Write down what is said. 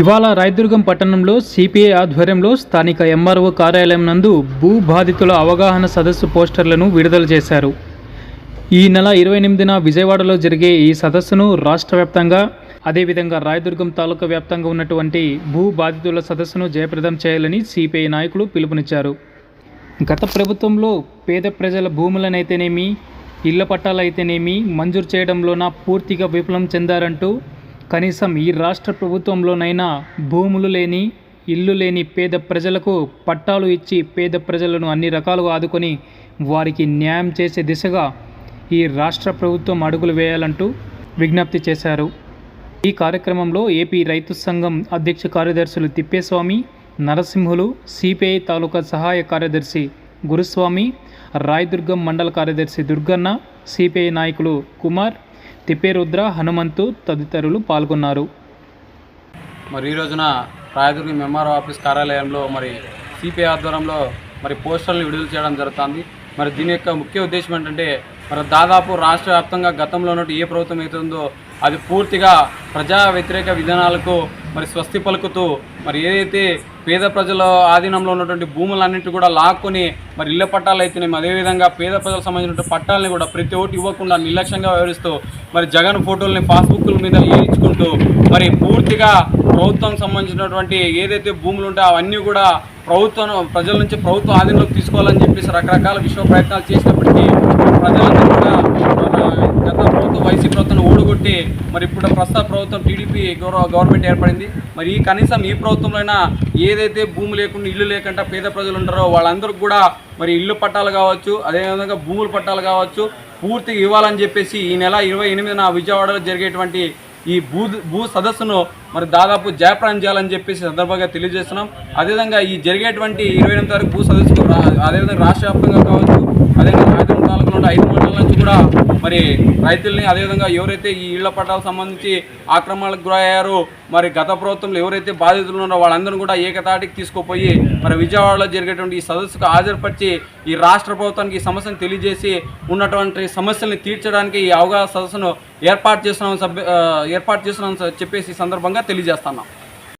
ఇవాళ రాయదుర్గం పట్టణంలో సిపిఐ ఆధ్వర్యంలో స్థానిక ఎంఆర్ఓ కార్యాలయం నందు భూ బాధితుల అవగాహన సదస్సు పోస్టర్లను విడుదల చేశారు. ఈ నెల ఇరవై ఎనిమిదిన విజయవాడలో జరిగే ఈ సదస్సును రాష్ట్ర వ్యాప్తంగా అదేవిధంగా రాయదుర్గం తాలూకా వ్యాప్తంగా ఉన్నటువంటి భూ బాధితుల సదస్సును జయప్రదం చేయాలని సిపిఐ నాయకులు పిలుపునిచ్చారు. గత ప్రభుత్వంలో పేద ప్రజల భూములనైతేనేమి ఇళ్ళ పట్టాలైతేనేమి మంజూరు చేయడంలోన పూర్తిగా విఫలం చెందారంటూ కనీసం ఈ రాష్ట్ర ప్రభుత్వంలోనైనా భూములు లేని ఇల్లు లేని పేద ప్రజలకు పట్టాలు ఇచ్చి పేద ప్రజలను అన్ని రకాలుగా ఆదుకొని వారికి న్యాయం చేసే దిశగా ఈ రాష్ట్ర ప్రభుత్వం అడుగులు వేయాలంటూ విజ్ఞప్తి చేశారు. ఈ కార్యక్రమంలో ఏపీ రైతు సంఘం అధ్యక్ష కార్యదర్శులు తిప్పేస్వామి నరసింహులు సిపిఐ తాలూకా సహాయ కార్యదర్శి గురుస్వామి రాయదుర్గం మండల కార్యదర్శి దుర్గన్న సిపిఐ నాయకులు కుమార్ తిప్పేరుద్ర హనుమంతు తదితరులు పాల్గొన్నారు. మరి ఈ రోజున రాయదుర్గి ఎంఆర్ఓ ఆఫీస్ కార్యాలయంలో మరి సిపిఐ ఆధ్వర్యంలో మరి పోస్టర్లు విడుదల చేయడం జరుగుతుంది. మరి దీని యొక్క ముఖ్య ఉద్దేశం ఏంటంటే మరి దాదాపు రాష్ట్ర వ్యాప్తంగా గతంలో ఉన్నట్టు ఏ ప్రభుత్వం అవుతుందో అది పూర్తిగా ప్రజా వ్యతిరేక విధానాలకు మరి స్వస్తి పలుకుతూ మరి ఏదైతే పేద ప్రజల ఆధీనంలో ఉన్నటువంటి భూములన్నింటి కూడా లాక్కొని మరి ఇళ్ళ పట్టాలు అయితేనేమి అదేవిధంగా పేద ప్రజలకు సంబంధించిన పట్టాలని కూడా ప్రతి ఒక్కటి ఇవ్వకుండా నిర్లక్ష్యంగా వ్యవహరిస్తూ మరి జగన్ ఫోటోల్ని పాస్బుక్ల మీద వేయించుకుంటూ మరి పూర్తిగా ప్రభుత్వం సంబంధించినటువంటి ఏదైతే భూములు ఉంటాయో అవన్నీ కూడా ప్రభుత్వం ప్రజల నుంచి ప్రభుత్వం ఆధీనంలోకి తీసుకోవాలని చెప్పేసి రకరకాల విశ్వ ప్రయత్నాలు చేసినప్పటికీ ప్రజలందరూ కూడా మన గత ప్రభుత్వం వైసీపీ ప్రభుత్వం ఓడగొట్టి మరి ఇప్పుడు ప్రస్తుత ప్రభుత్వం టీడీపీ గౌరవ గవర్నమెంట్ ఏర్పడింది. మరి ఈ కనీసం ఈ ప్రభుత్వంలోనైనా ఏదైతే భూమి లేకుండా ఇల్లు లేకుండా పేద ప్రజలు ఉంటారో వాళ్ళందరికీ కూడా మరి ఇల్లు పట్టాలు కావచ్చు అదేవిధంగా భూములు పట్టాలు కావచ్చు పూర్తిగా ఇవ్వాలని చెప్పేసి ఈ నెల ఇరవై ఎనిమిదిన విజయవాడలో జరిగేటువంటి ఈ భూ భూ సదస్సును మరి దాదాపు జయప్రాయం చేయాలని చెప్పేసి సందర్భంగా తెలియజేస్తున్నాం. అదేవిధంగా ఈ జరిగేటువంటి ఇరవై ఎనిమిది తారీఖు భూ సదస్సుకు రా- అదేవిధంగా రాష్ట్ర వ్యాప్తంగా కావచ్చు అదేవిధంగా రాయదుర్గం తాలూకాలో ఉన్న ఐదు మండలాల నుంచి కూడా మరి రైతుల్ని అదేవిధంగా ఎవరైతే ఈ ఇళ్ళ పట్టాలకు సంబంధించి ఆక్రమణలకు గురయ్యారో మరి గత ప్రభుత్వంలో ఎవరైతే బాధితులు ఉన్నారో వాళ్ళందరూ కూడా ఏకతాటికి తీసుకుపోయి మరి విజయవాడలో జరిగేటువంటి ఈ సదస్సుకు హాజరుపరిచి ఈ రాష్ట్ర ప్రభుత్వానికి ఈ సమస్యను తెలియజేసి ఉన్నటువంటి సమస్యల్ని తీర్చడానికి ఈ అవగాహన సదస్సును ఏర్పాటు చేస్తున్నాం సభ్య ఏర్పాటు చేస్తున్నాం చెప్పేసి ఈ సందర్భంగా తెలియజేస్తున్నాం.